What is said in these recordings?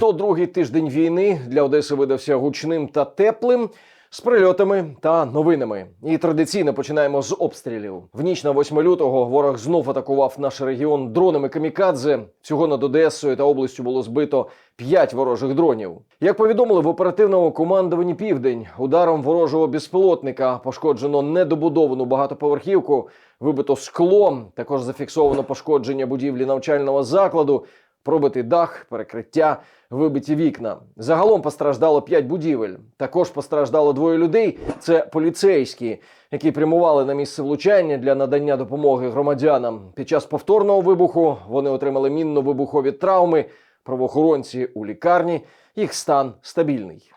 102-й тиждень війни для Одеси видався гучним та теплим. З прильотами та новинами. І традиційно починаємо з обстрілів. В ніч на 8 лютого ворог знов атакував наш регіон дронами камікадзе. Всього над Одесою та областю було збито 5 ворожих дронів. Як повідомили в оперативному командуванні Південь, ударом ворожого безпілотника пошкоджено недобудовану багатоповерхівку, вибито скло. Також зафіксовано пошкодження будівлі навчального закладу. Пробитий дах, перекриття, вибиті вікна. Загалом постраждало 5 будівель. Також постраждало двоє людей. Це поліцейські, які прямували на місце влучання для надання допомоги громадянам. Під час повторного вибуху вони отримали мінно-вибухові травми. Правоохоронці у лікарні. Їх стан стабільний.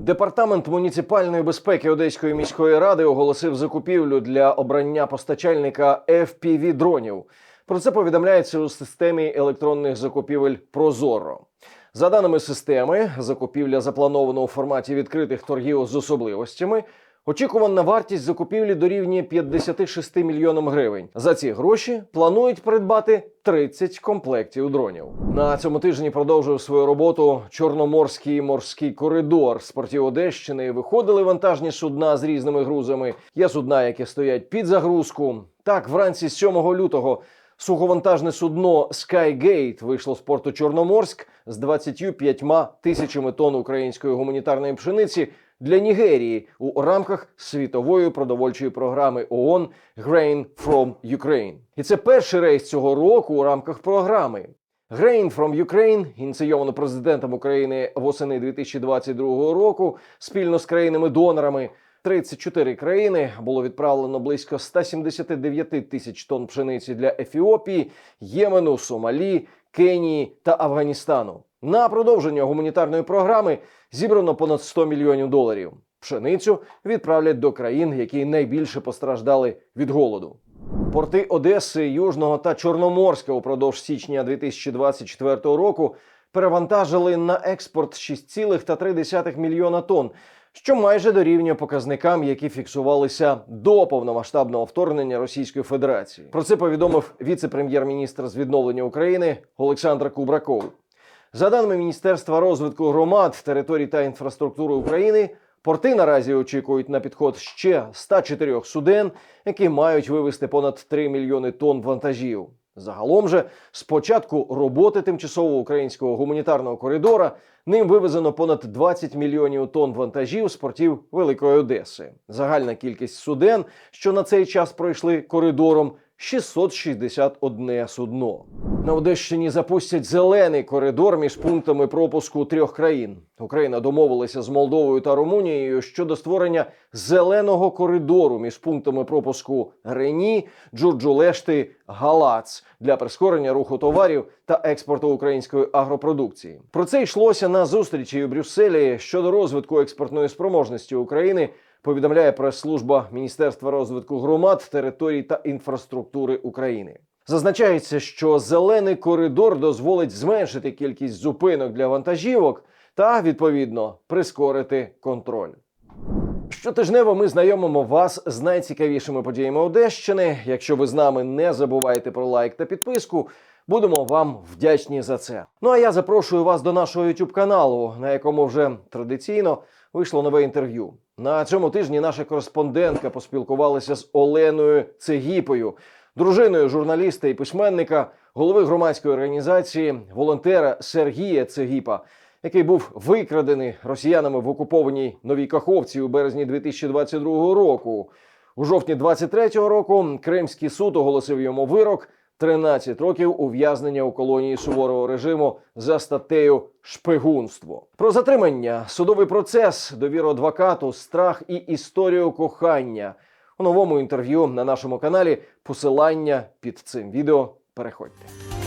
Департамент муніципальної безпеки Одеської міської ради оголосив закупівлю для обрання постачальника fpv дронів. Про це повідомляється у системі електронних закупівель Прозоро. За даними системи, закупівля запланована у форматі відкритих торгів з особливостями. Очікувана вартість закупівлі дорівнює 56 мільйонам гривень. За ці гроші планують придбати 30 комплектів дронів. На цьому тижні продовжив свою роботу Чорноморський морський коридор. З Одещини виходили вантажні судна з різними грузами. Є судна, які стоять під загрузку. Так, вранці 7 лютого Суховантажне судно Skygate вийшло з порту Чорноморськ з 25 тисячами тонн української гуманітарної пшениці для Нігерії у рамках світової продовольчої програми ООН Grain from Ukraine. І це перший рейс цього року у рамках програми. Grain from Ukraine, ініційовано президентом України восени 2022 року, спільно з країнами-донорами. 34 країни було відправлено близько 179 тисяч тонн пшениці для Ефіопії, Ємену, Сомалі, Кенії та Афганістану. На продовження гуманітарної програми зібрано понад 100 мільйонів доларів. Пшеницю відправлять до країн, які найбільше постраждали від голоду. Порти Одеси, Южного та Чорноморська упродовж січня 2024 року перевантажили на експорт 6,3 мільйона тонн, що майже дорівнює показникам, які фіксувалися до повномасштабного вторгнення Російської Федерації. Про це повідомив віце-прем'єр-міністр з відновлення України Олександр Кубраков. За даними Міністерства розвитку громад, територій та інфраструктури України, порти наразі очікують на підход ще 104 суден, які мають вивезти понад 3 мільйони тонн вантажів. Загалом же з початку роботи тимчасового українського гуманітарного коридора ним вивезено понад 20 мільйонів тонн вантажів з портів Великої Одеси. Загальна кількість суден, що на цей час пройшли коридором, 661 судно. На Одещині запустять зелений коридор між пунктами пропуску трьох країн. Україна домовилася з Молдовою та Румунією щодо створення зеленого коридору між пунктами пропуску Рені, Джурджулешти, Галац для прискорення руху товарів та експорту української агропродукції. Про це йшлося на зустрічі у Брюсселі щодо розвитку експортної спроможності України повідомляє прес-служба Міністерства розвитку громад, територій та інфраструктури України. Зазначається, що зелений коридор дозволить зменшити кількість зупинок для вантажівок та відповідно прискорити контроль. Щотижнево ми знайомимо вас з найцікавішими подіями Одещини. Якщо ви з нами не забувайте про лайк та підписку. Будемо вам вдячні за це. Ну а я запрошую вас до нашого youtube каналу, на якому вже традиційно вийшло нове інтерв'ю. На цьому тижні наша кореспондентка поспілкувалася з Оленою Цегіпою, дружиною журналіста і письменника, голови громадської організації, волонтера Сергія Цегіпа, який був викрадений росіянами в окупованій Новій Каховці у березні 2022 року. У жовтні 23-го року Кримський суд оголосив йому вирок 13 років ув'язнення у колонії суворого режиму за статтею шпигунство. Про затримання, судовий процес, довіру адвокату, страх і історію кохання у новому інтерв'ю на нашому каналі. Посилання під цим відео. Переходьте.